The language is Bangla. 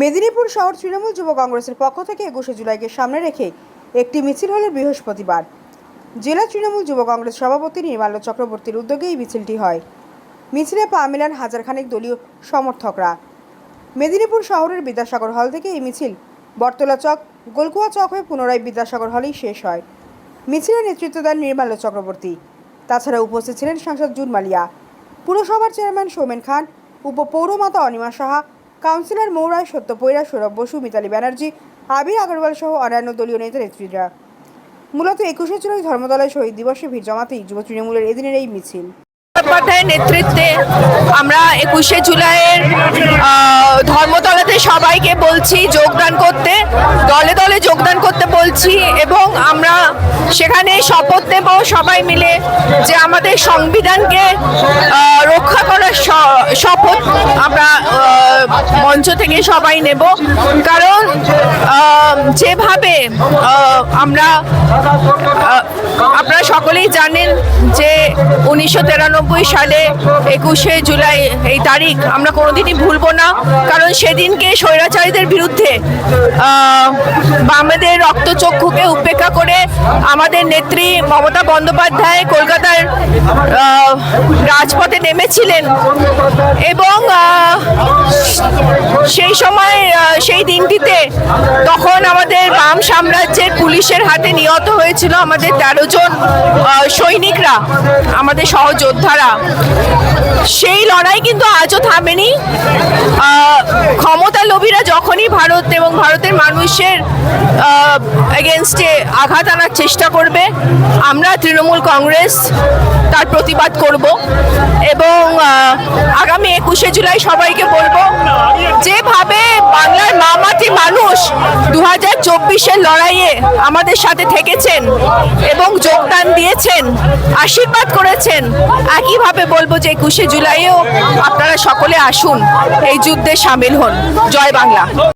মেদিনীপুর শহর তৃণমূল যুব কংগ্রেসের পক্ষ থেকে একুশে জুলাইকে সামনে রেখে একটি মিছিল হলো বৃহস্পতিবার। জেলা তৃণমূল যুব কংগ্রেস সভাপতি নির্মাল্য চক্রবর্তীর উদ্যোগে এই মিছিলটি হয়। মিছিলে পা মেলান হাজারখানেক দলীয় সমর্থকরা। মেদিনীপুর শহরের বিদ্যাসাগর হল থেকে এই মিছিল বটতলা চক, গোলকুয়া চক হয়ে পুনরায় বিদ্যাসাগর হলেই শেষ হয়। মিছিলে নেতৃত্ব দেন নির্মাল্য চক্রবর্তী। তাছাড়া উপস্থিত ছিলেন সাংসদ জুন মালিয়া। পুরসভার চেয়ারম্যান সৌমেন খান উপপৌরমাতা অনিমা সাহা কাউন্সিলর মৌরায় সত্য, পৈরা সৌরভ বসু, মিতালি ব্যানার্জি, আবির আগরওয়াল সহ অন্যান্য দলীয় নেতা নেত্রীরা। মূলত একুশে জুলাই ধর্মতলায় শহীদ দিবসে ভিড় জমাতেই যুব তৃণমূলের এদিনের এই মিছিল। নেতৃত্বে আমরা একুশে জুলাইয়ের ধর্মতলাতে সবাইকে বলছি যোগদান করতে, দলে দলে যোগদান করতে বলছি এবং আমরা সেখানে শপথ নেব সবাই মিলে যে আমাদের সংবিধানকে থেকে সবাই নেব। কারণ যেভাবে আমরা আপনারা সকলেই জানেন যে উনিশশো তিরানব্বই সালে একুশে জুলাই এই তারিখ আমরা কোনোদিনই ভুলবো না, কারণ সেদিনকে স্বৈরাচারীদের বিরুদ্ধে বামেদের রক্তচক্ষুকে উপেক্ষা করে আমাদের নেত্রী মমতা বন্দ্যোপাধ্যায় কলকাতার রাজপথে নেমেছিলেন এবং সেই সময় সেই দিনটিতে তখন আমাদের বাম সাম্রাজ্যের পুলিশের হাতে নিহত হয়েছিল আমাদের তেরো জন সৈনিকরা, আমাদের সহযোদ্ধারা। সেই লড়াই কিন্তু আজও থামেনি। ক্ষমতা লোভীরা যখনই ভারত এবং ভারতের মানুষের এগেনস্টে আঘাত আনার চেষ্টা করবে, আমরা তৃণমূল কংগ্রেস তার প্রতিবাদ করব এবং আগামী একুশে জুলাই সবাইকে বলব, যেভাবে বাংলার মামাটি মানুষ দু হাজার চব্বিশের লড়াইয়ে আমাদের সাথে থেকেছেন এবং যোগদান দিয়েছেন, আশীর্বাদ করেছেন। একইভাবে বলব যে একুশে জুলাইয়েও আপনারা সকলে আসুন, এই যুদ্ধে সামিল হন। জয় বাংলা।